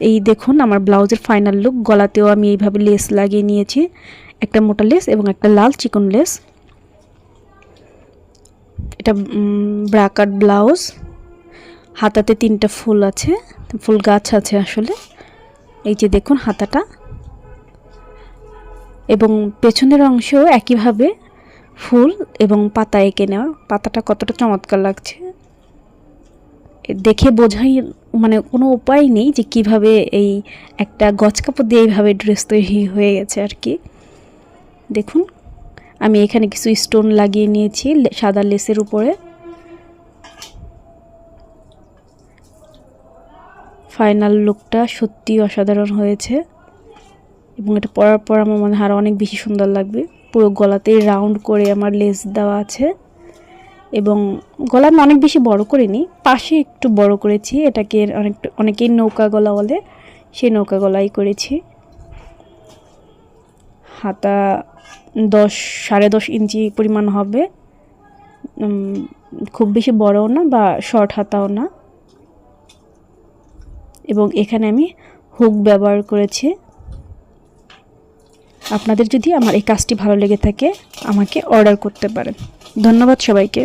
এই দেখুন, আমার ব্লাউজের ফাইনাল লুক গলাতেও আমি এইভাবে লেস লাগিয়ে নিয়েছি। একটা মোটা লেস এবং একটা লাল চিকন লেস এটা ব্রাকাট ব্লাউজ হাতাতে তিনটা ফুল আছে, ফুল গাছ আছে আসলে। এই যে দেখুন হাতাটা। এবং পেছনের অংশেও একইভাবে ফুল এবং পাতা এঁকে নেওয়া। পাতাটা কতটা চমৎকার লাগছে। দেখে বোঝাই মানে কোনো উপায় নেই যে কীভাবে এই একটা গজ কাপড় দিয়ে এইভাবে ড্রেস তৈরি হয়ে গেছে আর কি। দেখুন, আমি এখানে কিছু স্টোন লাগিয়ে নিয়েছি সাদা লেসের উপরে। ফাইনাল লুকটা সত্যি অসাধারণ হয়েছে এবং এটা পরার পর আমার মনে হয় আরও অনেক বেশি সুন্দর লাগবে। পুরো গলাতেই রাউন্ড করে আমার লেস দেওয়া আছে। এবং গলা আমি অনেক বেশি বড় করিনি, পাশে একটু বড় করেছি, এটাকে অনেক, অনেকেই নৌকা গলা বলে, সেই নৌকা গলাই করেছি। হাতা দশ, সাড়ে দশ ইঞ্চি পরিমাণ হবে। খুব বেশি বড়ও না বা শর্ট হাতাও না। এবং এখানে আমি হুক ব্যবহার করেছি। আপনাদের যদি আমার এই কাজটি ভালো লেগে থাকে, আমাকে অর্ডার করতে পারেন। ধন্যবাদ সবাইকে।